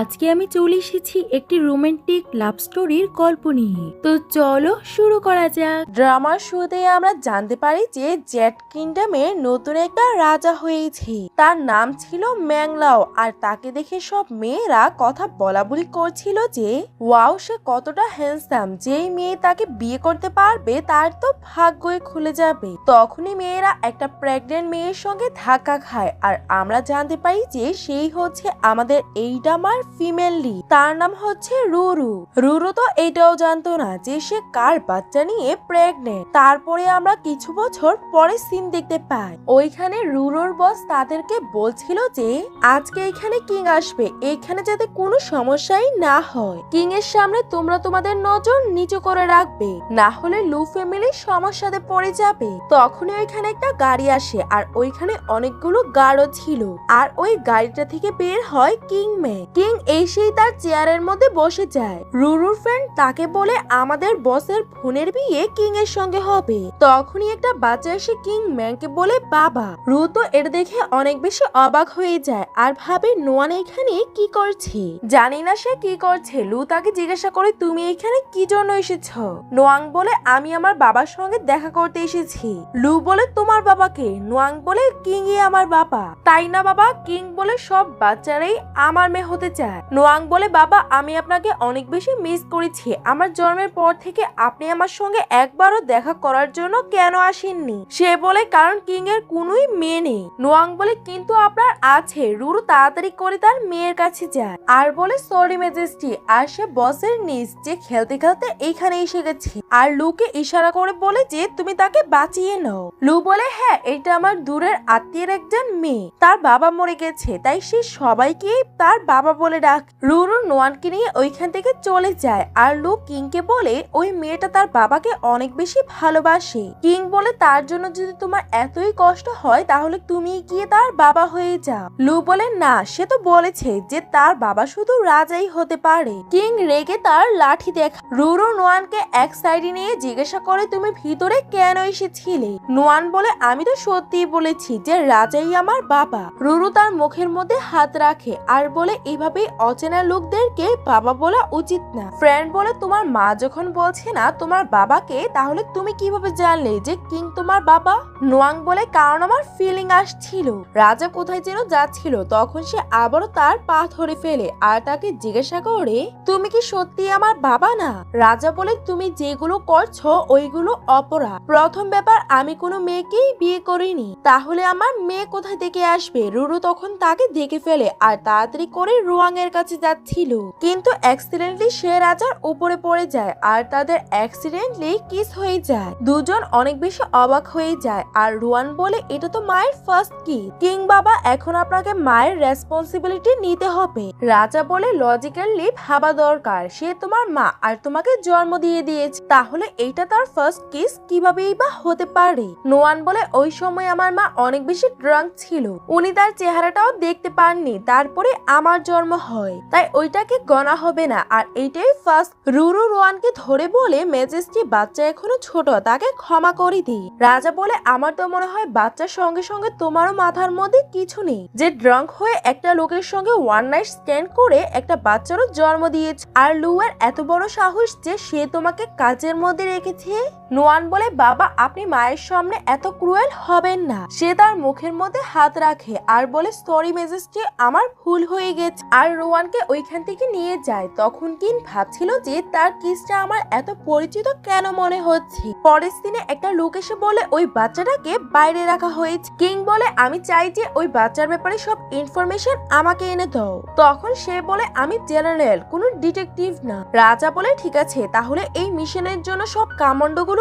আজকে আমি চলে এসেছি একটি রোমান্টিক লাভ স্টোরির গল্প নিয়ে। তো চলো শুরু করা যাক। ড্রামার শুরুতে আমরা জানতে পারি যে জেট কিংডমের নতুন একটা রাজা হয়েছে। তার নাম ছিল ম্যাংলাও আর তাকে দেখে সব মেয়েরা কথা বলা বলি করছিল যে, ওয়াও, সে কতটা হ্যান্ডসাম যেই মেয়ে তাকে বিয়ে করতে পারবে, তার তো ভাগ্যই খুলে যাবে। তখনই মেয়েরা একটা প্রেগনেন্ট মেয়ের সঙ্গে ধাক্কা খায়। আর আমরা জানতে পারি যে, সেই হচ্ছে আমাদের এই ড্রামার ফিমেল লিড তার নাম হচ্ছে রুরু। রুরু তো এটাও জানতো না যে সে কার বাচ্চা নিয়ে প্রেগনেন্ট তারপরে আমরা কিছু বছর পরে সিন দেখতে পাই। ওইখানে রুরুর বস তাদেরকে বলছিল যে, আজকে এখানে কিং আসবে। এখানে যাতে কোনো সমস্যাই না হয়। কিং এর সামনে তোমরা তোমাদের নজর নিচু করে রাখবে। না হলে লু ফ্যামিলি সমস্যাতে পড়ে যাবে। তখনই ওইখানে একটা গাড়ি আসে আর ওইখানে অনেকগুলো গার্ডও ছিল। আর ওই গাড়িটা থেকে বের হয় কিং মে কিং এসেই তার চেয়ারের মধ্যে বসে যায়। রুরুর ফ্রেন্ড তাকে বলে আমাদের বসের বোনের বিয়ে কিং এর সঙ্গে হবে। তখনই একটা বাচ্চা এসে কিং ম্যানকে বলে বাবা। রু তো এটা দেখে অনেক বেশি অবাক হয়ে যায় আর ভাবে, নোয়ান এখানে কি করছে? জানি না সে কি করছে। লু তাকে জিজ্ঞাসা করে, তুমি এখানে কি জন্য এসেছ? নোয়াং বলে, আমি আমার বাবার সঙ্গে দেখা করতে এসেছি। লু বলে, তোমার বাবাকে? নোয়াং বলে কিং আমার বাবা। তাই না বাবা? কিং বলে, সব বাচ্চারাই আমার মেয়ে হতে চায়। নোয়াং বলে, বাবা, আমি আপনাকে অনেক বেশি মিস করেছি। আমার জন্মের পর থেকে আপনি আমার সঙ্গে একবারও দেখা করার জন্য কেন আসেননি? সে বলে, কারণ কিং এর কোনোই মেয়ে নেই। নোয়াং বলে, কিন্তু আপনার আছে। রুরু তাড়াতাড়ি করে তার মেয়ের কাছে যায়। আর বলে সরি মেজেস্টি আর সে বসের নিজ যে খেলতে খেলতে এইখানে এসে গেছে। আর লুকে ইশারা করে বলে যে, তুমি তাকে বাঁচিয়ে নাও। লু বলে হ্যাঁ এটা আমার দূরের আত্মীয়ের একজন মেয়ে। তার বাবা মরে গেছে, তাই সে সবাইকে তার বাবা বলে ডাক। রুরু নোয়ানকে নিয়ে ওইখান থেকে চলে যায় আর লু কিংকে বলে, ওই মেয়েটা তার বাবাকে অনেক বেশি ভালোবাসে। কিং বলে, তার জন্য যদি তোমার এতই কষ্ট হয়, তাহলে তুমি গিয়ে তার বাবা হয়ে যাও। লু বলে, না, সে তো বলেছে যে, তার বাবা শুধু রাজাই হতে পারে। কিং রেগে তার লাঠি দেখা। রুরু নোয়ানকে এক সাইডে নিয়ে জিজ্ঞাসা করে, তুমি ভিতরে কেন এসেছিলে? নোয়ান বলে, আমি তো সত্যিই বলেছি যে, রাজাই আমার বাবা। রুরু তার মুখের মধ্যে হাত রাখে আর বলে, এভাবে অচেনা লোকদেরকে বাবা বলা উচিত না। ফ্রেন্ড বলে, তোমার মা যখন বলছে না তোমার বাবাকে, তাহলে তুমি কীভাবে জানলে যে কিং তোমার বাবা? নোয়াং বলে, কারণ আমার ফিলিং আসছিল। রাজা কোথায় যেন যাচ্ছিল, তখন সে আবারও তার পা ধরে ফেলে আর তাকে জিজ্ঞাসা করে, তুমি কি সত্যি আমার বাবা না? রাজা বলে, তুমি যেগুলো করছ ওইগুলো অপরাধ। প্রথম ব্যাপার, আমি কোনো মেয়েকেই বিয়ে করিনি। তাহলে আমার মেয়ে কোথায় থেকে আসবে? রুরু তখন তাকে দেখে ফেলে আর তাড়াতাড়ি করে রুয়াং এর কাছে যাচ্ছিল। কিন্তু অ্যাক্সিডেন্টলি সে রাজার উপরে পড়ে যায় আর তাদের অ্যাক্সিডেন্টলি কিস হয়ে যায়। দুজন অনেক বেশি অবাক হয়ে যায় আর রুয়ান বলে, এটা তো মায়ের ফার্স্ট কি কিং বাবা এখন আপনাকে মায়ের রেসপন্সিবিলিটি নিতে হবে। রাজা বলে লজিক্যালি ভাবা দরকার। সে তোমার মা আর তোমাকে জন্ম দিয়ে দিয়েছে। তাহলে এইটা তার ফার্স্ট কিস কিভাবেই বা হতে পারে? নোয়ান বলে, ওই সময় আমার মা অনেক বেশি ড্রাঙ্ক ছিল। উনি তার চেহারাটাও দেখতে পাননি। তারপরে আমার জন্ম হয়। তাই ওইটাকে গণা হবে না। আর এইটাই ফার্স্ট রুরু রোয়ানকে ধরে বলে মেজেস্টি বাচ্চা এখনও ছোট, তাকে ক্ষমা করে দিই রাজা বলে, আমার তো মনে হয় বাচ্চার সঙ্গে সঙ্গে তোমারও মাথার মধ্যে কিছু নেই। যে ড্রাঙ্ক হয়ে একটা লোকের সঙ্গে ওয়ান নাইট স্ট্যান্ড করে একটা বাচ্চারও জন্ম দিয়েছে। আর লুয়ের এত বড় সাহস যে সে তোমাকে কাজের মধ্যে রেখেছে? নোয়ান বলে, বাবা, আপনি মায়ের সামনে এত ক্রুয়েল হবেন না। সে তার মুখের মধ্যে হাত রাখে আর বলে, সরি মেজেস্টি আমার ভুল হয়ে গেছে। আর রোয়ানকে ওইখান থেকে নিয়ে যায়। তখন কিন ভাবছিল যে তার কিসটা আমার এত পরিচিত কেন মনে হচ্ছে? পরের দিনে একটা লোক এসে বলে, ওই বাচ্চাটাকে বাইরে রাখা হয়েছে। কিং বলে, আমি চাই যে ওই বাচ্চার ব্যাপারে সব ইনফরমেশন আমাকে এনে দাও। তখন সে বলে, আমি জেনারেল, কোনো ডিটেকটিভ না। রাজা বলে, ঠিক আছে, তাহলে এই মিশনের জন্য সব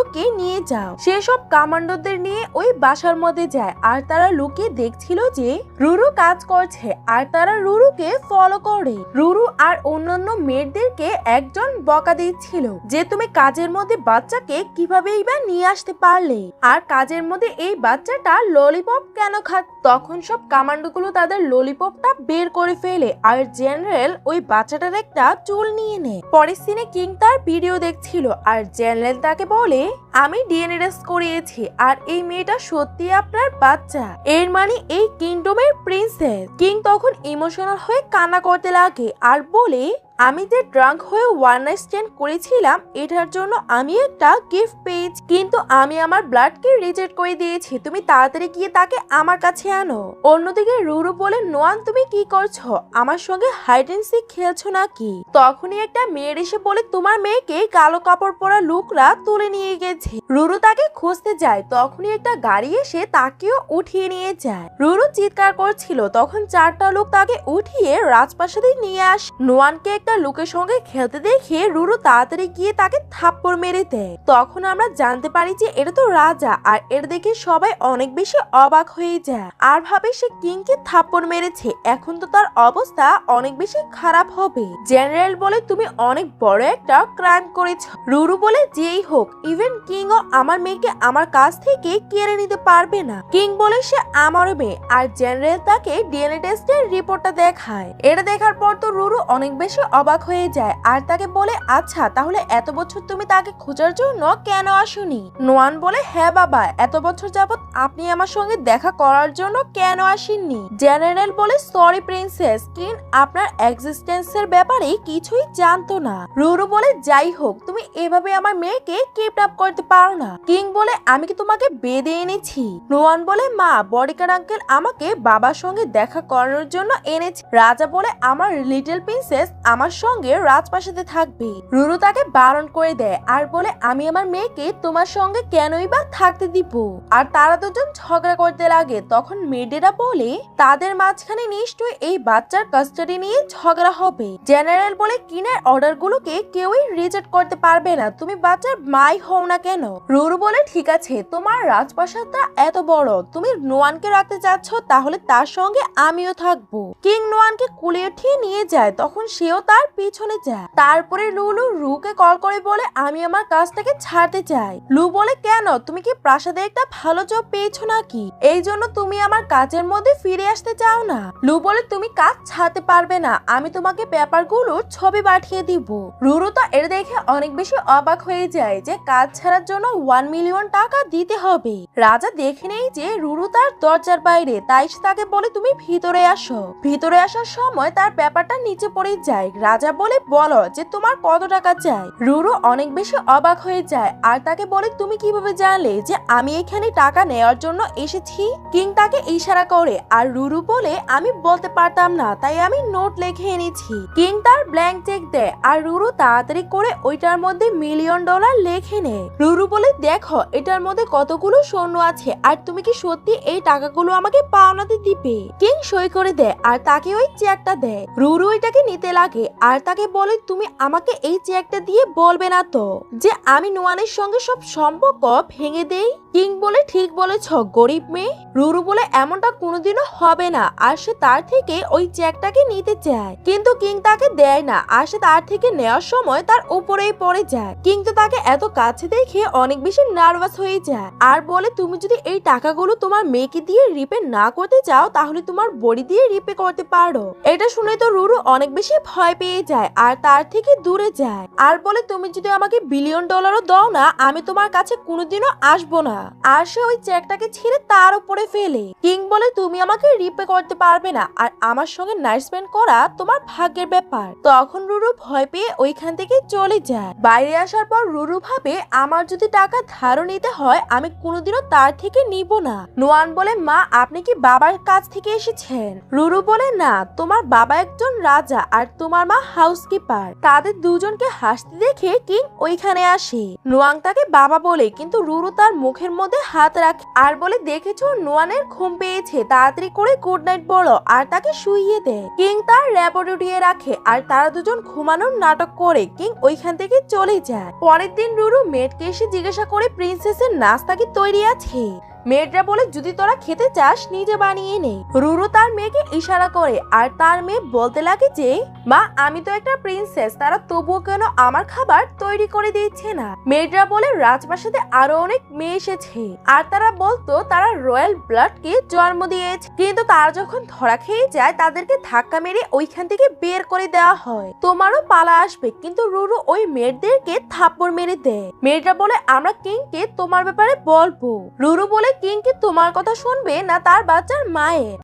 কামান্ডোগুলোকে নিয়ে যাও। সেসব কামান্ডোদের নিয়ে ওই বাসার মধ্যে যায়। আর তারা লুকিয়ে দেখছিল যে রুরু কাজ করছে। আর তারা রুরুকে ফলো করে। রুরু আর অন্যান্য মেয়েদেরকে একজন বকা দিচ্ছিল যে, তুমি কাজের মধ্যে বাচ্চাকে কিভাবেই বা নিয়ে আসতে পারলে? আর কাজের মধ্যে এই বাচ্চাটা ললিপপ কেন খাত তখন সব কামান্ডোগুলো তাদের ললিপপটা বের করে ফেলে। আর জেনারেল ওই বাচ্চাটার একটা চুল নিয়ে নেয়। পরের সিনে কিং তার ভিডিও দেখছিল। আর জেনারেল তাকে বলে আমি ডিএনএ টেস্ট করিয়েছি আর এই মেয়েটা সত্যি আপনার বাচ্চা। এর মানে এই কিংডমের প্রিন্সেস কিং তখন ইমোশনাল হয়ে কান্না করতে লাগে আর বলে আমি যে ড্রাঙ্ক হয়ে ওয়ান নাইট স্ট্যান্ড করেছিলাম, এটার জন্য আমি একটা গিফট পেয়েছি। কিন্তু আমি আমার ব্লাডকে রিজেক্ট করে দিয়েছি। তুমি তাড়াতাড়ি গিয়ে তাকে আমার কাছে আনো। অন্যদিকে রুরু বলে, নোয়ান, তুমি কি করছ? আমার সঙ্গে হাইড এন্ড সিক খেলছো নাকি? তখনই একটা মেয়ের এসে বলে, তোমার মেয়েকে কালো কাপড় পরা লোকরা তুলে নিয়ে গেছে। রুরু তাকে খুঁজতে যায়। তখনই একটা গাড়ি এসে তাকেও উঠিয়ে নিয়ে যায়। রুরু চিৎকার করছিল। তখন চারটা লোক তাকে উঠিয়ে রাজপ্রাসাদে নিয়ে আস। নোয়ানকে একটা লোকের সঙ্গে খেলতে দেখে রুরু তাড়াতাড়ি গিয়ে তাকে থাপ্পড় মেরে দেয়। তখন আমরা জানতে পারি যে এটা তো রাজা আর এটা দেখে সবাই অনেক বেশি অবাক হয়ে যায়। আর ভাবে সে কিংকে থাপ্পড় মেরেছে, এখন তো তার অবস্থা অনেক বেশি খারাপ হবে। জেনারেল বলে, তুমি অনেক বড় একটা ক্রাইম করেছ। রুরু বলে, যেই হোক, ইভেন কিং ও আমার মেয়েকে আমার কাছ থেকে কেড়ে নিতে পারবে না। কিং বলে, সে আমার মেয়ে। আর জেনারেল তাকে ডিএনএ টেস্টের রিপোর্টটা দেখায়। এটা দেখার পর তো রুরু অনেক বেশি অবাক হয়ে যায়। আর তাকে বলে আচ্ছা তাহলে এত বছর তুমি তাকে খোঁজার জন্য কেন আসুনি? নোয়ান বলে হ্যাঁ বাবা, এত বছর যাবত আপনি আমার সঙ্গে দেখা করার জন্য কেন আসেননি? জেনারেল বলে, সরি প্রিন্সেস, কিন আপনার এক্সিস্টেন্সের ব্যাপারে কিছুই জানতো না। রুরু বলে, যাই হোক, তুমি এভাবে আমার মেয়েকে কিডন্যাপ করতে পারো না। কিং বলে, আমি কি তোমাকে বেঁধে এনেছি? নোয়ান বলে, মা বডিকার আঙ্কেল আমাকে বাবার সঙ্গে দেখা করানোর জন্য এনেছে। রাজা বলে, আমার লিটল প্রিন্সেস আমার সঙ্গে রাজপ্রাসাদে থাকবে। রুরু তাকে বারণ করে দেয় আর বলে, আমি আমার মেয়েকে তোমার সঙ্গে কেনই বা থাকতে দিব? আর তারা দুজন ঝগড়া করতে লাগে। তখন মেয়েদেরা বলে, তাদের মাঝখানে নিশ্চয়ই এই বাচ্চার কাস্টাডি নিয়ে ঝগড়া হবে। জেনারেল বলে, কিনের অর্ডার গুলোকে কেউই রিজেক্ট করতে পারবে না। তুমি বাচ্চার মাই হও না কেন? রুরু বলে, ঠিক আছে, তোমার রাজপ্রাসাদটা এত বড়। তুমি নোয়ানকে রাখতে চাচ্ছ তাহলে তার সঙ্গে আমিও থাকব। কিং নোয়ানকে কুলিয়ে নিয়ে যায়। তখন সেও তার পিছনে যায়। তারপরে লুলু রুকে কল করে বলে, আমি আমার কাজটাকে ছাড়তে চাই। লু বলে, কেন? তুমি কি প্রাসাদে একটা ভালো জব পেয়েছ নাকি? এই জন্য তুমি আমার কাজের মধ্যে ফিরে আসতে চাও না। লু বলে, তুমি কাজ ছাড়তে পারবে না। আমি তোমাকে পেপারগুলোর ছবি পাঠিয়ে দিব। রুরু তো এর দেখে অনেক বেশি অবাক হয়ে যায় যে কাজ ছাড়ার জন্য ওয়ান মিলিয়ন টাকা দিতে হবে। রাজা দেখে নেই যে রুরু তার দরজার বাইরে, তাই তাকে বলে, তুমি ভিতরে আসো। ভিতরে আসার সময় তার ব্যাপারটা নিচে পড়ে যায়। রাজা বলে, বলো যে তোমার কত টাকা চাই? রুরু অনেক বেশি অবাক হয়ে যায় আর তাকে বলে, তুমি কীভাবে জানলে যে আমি এখানে টাকা নেওয়ার জন্য এসেছি? কিং তাকে ইশারা করে আর রুরু বলে, আমি বলতে পারতাম না, তাই আমি নোট লিখে এনেছি। কিং তার ব্ল্যাঙ্ক চেক দেয় আর রুরু তাড়াতাড়ি করে ওইটার মধ্যে মিলিয়ন ডলার লেখে নেয়। রুরু বলে, দেখো, এটার মধ্যে কতগুলো সৈন্য আছে আর তুমি কি সত্যি এই টাকাগুলো আমাকে পাওনাতে দিবে? কিং সই করে দেয় আর তাকে ওই চেকটা দেয়। রুরু এটাকে নিতে লাগে আর তাকে বলে, তুমি আমাকে এই চেকটা দিয়ে বলবে না তো যে আমি নোয়ানের সঙ্গে সব সম্পর্ক ভেঙে দেই? কিং বলে, ঠিক বলেছ, গরিব মেয়ে। রুরু বলে, এমনটা কোনোদিনও হবে না। আর সে তার থেকে ওই চেকটাকে নিতে চায়। কিন্তু কিং তাকে দেয় না। আর সে তার থেকে নেওয়ার সময় তার উপরেই পড়ে যায়। কিং তো তাকে এত কাছে দেখে অনেক বেশি নার্ভাস হয়ে যায়। আর বলে, তুমি যদি এই টাকাগুলো তোমার মেয়েকে দিয়ে রিপে না করতে চাও, তাহলে তোমার বডি দিয়ে রিপে করতে পারো। এটা শুনে তো রুরু অনেক বেশি ভয় পেয়ে যায় আর তার থেকে দূরে যায়। আর বলে, তুমি যদি আমাকে বিলিয়ন ডলারও দাও না, আমি তোমার কাছে কোনোদিনও আসব না। আর সে ওই চেকটাকে ছিঁড়ে তার উপরে ফেলে। কিং বলে, তুমি আমাকে রিপে করতে পারবে না, আর আমার সঙ্গে নাইট করা তোমার ভাগ্যের ব্যাপার। তখন রুরু ভয় পেয়ে ওইখান থেকে চলে যায়। বাইরে আসার পর রুরু ভাবে, আমার যদি টাকা ধারও নিতে হয়, আমি কোনোদিনও তার থেকে নিব না। নোয়ান বলে, মা, আপনি কি বাবার কাছ থেকে এসেছেন? রুরু বলে, না, তোমার বাবা একজন রাজা, আর তোমার মা হাউসকিপার তাদের দুজনকে হাসতে দেখে কিং ওইখানে আসে। নোয়াং তাকে বাবা বলে, কিন্তু রুরু তার মুখের মধ্যে হাত রাখে আর বলে, দেখেছ, নোয়ানের ঘুম পেয়েছে, তাড়াতাড়ি করে গুড নাইট বলো। আর তাকে শুইয়ে দেয়। কিং তার র্যাপট উঠিয়ে রাখে আর তারা দুজন ঘুমানোর নাটক করে। কিং ওইখান থেকে চলে যায়। পরের দিন রুরু মেটকে এসে জিজ্ঞাসা করে, প্রিন্সেসের নাস্তা কি তৈরি আছে? মেয়েটা বলে, যদি তোরা খেতে চাস, নিজে বানিয়ে নে। রুরু তার মেয়েকে ইশারা করে, আর তার মেয়ে বলতে লাগে যে, মা, আমি তো একটা প্রিন্সেস তারা তবুও কেন আমার খাবার তৈরি করে দিচ্ছে না? মেয়েটা বলে, রাজপ্রাসাদে আরও অনেক মেয়ে এসেছে, আর তারা বলতো তারা রয়্যাল ব্লাডকে জন্ম দিয়েছে। কিন্তু তারা যখন ধরা খেয়ে যায়, তাদেরকে ধাক্কা মেরে ওইখান থেকে বের করে দেওয়া হয়। তোমারও পালা আসবে। কিন্তু রুরু ওই মেয়েদেরকে থাপ্পড় মেরে দেয়। মেয়েটা বলে, আমরা কিংকে তোমার ব্যাপারে বলব? রুরু বলে কিং কি তোমার কথা শুনবে না তার বাচ্চার মায়ের?